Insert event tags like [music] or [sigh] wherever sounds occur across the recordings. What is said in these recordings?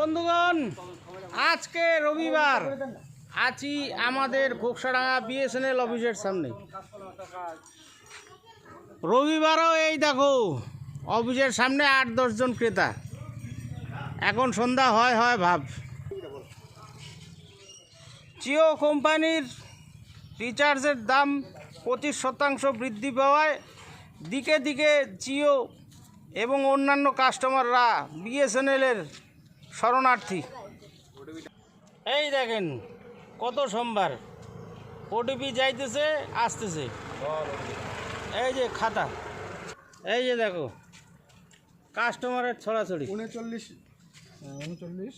বন্ধুগণ, আজকে রবিবার। আছি আমাদের ঘোকসাডাঙ্গা বিএসএনএল অফিসের সামনে। রবিবারও এই দেখো, অফিসের সামনে আট দশজন ক্রেতা। এখন সন্ধ্যা, হয় হয়, ভাব। জিও কোম্পানির রিচার্জের দাম পঁচিশ শতাংশ বৃদ্ধি পাওয়ায় দিকে দিকে জিও এবং অন্যান্য কাস্টমাররা বিএসএনএলের শরণার্থী। এই দেখেন কত সোমবার। ওটিপি যাইতেছে আসতেছে। এই যে খাতা। এই যে দেখো কাস্টমারের ছড়াছড়ি। উনচল্লিশ উনচল্লিশ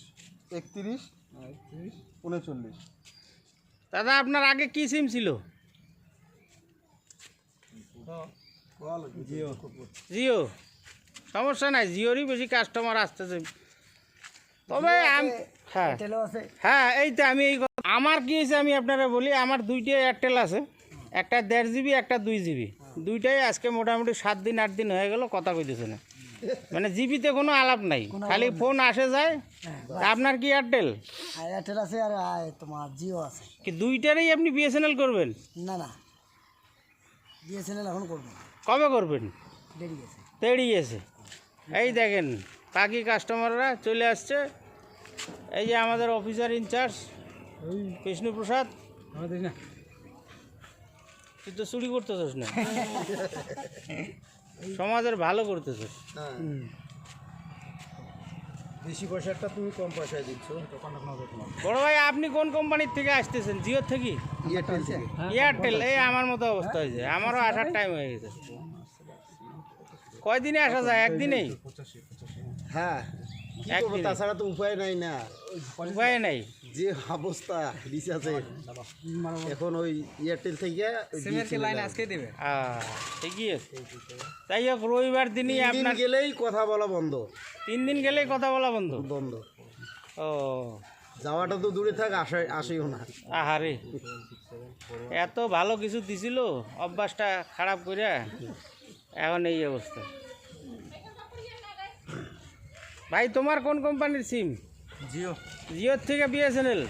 একত্রিশ একত্রিশ উনচল্লিশ। দাদা আপনার আগে কি সিম ছিল? জিও। জিও। সমস্যা নাই জিওরই বেশি কাস্টমার আসতেছে। তবে আম- হ্যাঁ। হ্যাঁ এই তো আমি এই আমার কি হয়েছে আমি আপনারা বলি আমার দুইটা এয়ারটেল আছে একটা দেড় জিবি একটা দুই জিবি। দুইটাই আজকে মোটামুটি সাত দিন আট দিন হয়ে গেল কথা কইতেছে না। মানে জিবিতে কোনো আলাপ নাই খালি ফোন আসে যায়। আপনার কি এয়ারটেল এয়ারটেল আছে আর তোমার জিও আছে। কি দুইটারই আপনি বিএসএনএল করবেন? না না বিএসএনএল এখন করব না। কবে করবেন? দেরি গেছে। তেড়ি গেছে। এই দেখেন বাকি কাস্টমাররা চলে আসছে। এই যে আমাদের অফিসার ইনচার্জ বিষ্ণুপ্রসাদ। তুই তো চুরি করতেছিস না। [laughs] সমাজের ভালো করতেছিস। বেশি পয়সাটা তুমি কম পয়সায় দিচ্ছ। বড় ভাই আপনি কোন কোম্পানির থেকে আসতেছেন? জিও থেকে? এয়ারটেল থেকে। এয়ারটেল এই আমার মতো অবস্থা হয়েছে। আমারও আসার টাইম হয়ে গেছে। কয়দিনে আসা যায়? একদিনেই? হ্যাঁ। একদিনে। তাছাড়া তো উপায় নাই না। উপায় নাই। যে অবস্থা রিচার্জের এখন ওই এয়ারটেল থেকে দেবে? আহ, ঠিকই আছে। তাই হোক রবিবার দিনই আপনার গেলেই কথা বলা বন্ধ। তিন দিন গেলেই কথা বলা বন্ধ। বন্ধ। ও। যাওয়াটা তো দূরে থাক আসে আসেও না। আহারে। এত ভালো কিছু দিছিল অভ্যাসটা খারাপ করে এখন এই অবস্থা। ভাই তোমার কোন কোম্পানির সিম জিও। জিওর থেকে বিএসএনএল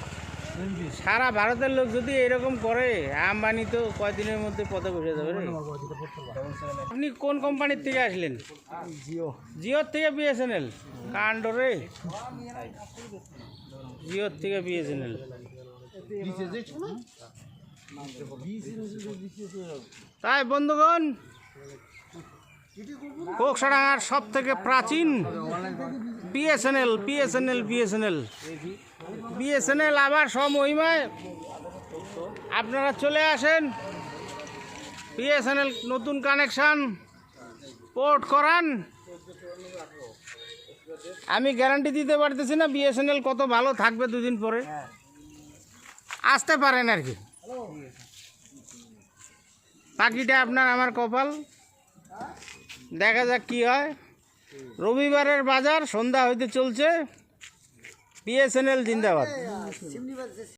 সারা ভারতের লোক যদি এরকম করে আম্বানি তো কয়দিনের মধ্যে পথে বসে যাবে আপনি কোন কোম্পানির থেকে আসলেন? জিও। জিওর থেকে বিএসএনএল কাণ্ড রে। জিওর থেকে বিএসএনএল তাই বন্ধুগণ কোকসাডাঙ্গার সব থেকে প্রাচীন বিএসএনএল বিএসএনএল বিএসএনএল। বিএসএনএল আবার সমহিমায় আপনারা চলে আসেন। বিএসএনএল নতুন কানেকশান পোর্ট করান। আমি গ্যারান্টি দিতে পারতেছি না বিএসএনএল কত ভালো থাকবে দুদিন পরে। আসতে পারেন আর কি। বাকিটা আপনার আমার কপাল। দেখা যাক কি হয়। রবিবারের বাজার সন্ধ্যা হইতে চলছে। বিএসএনএল জিন্দাবাদ।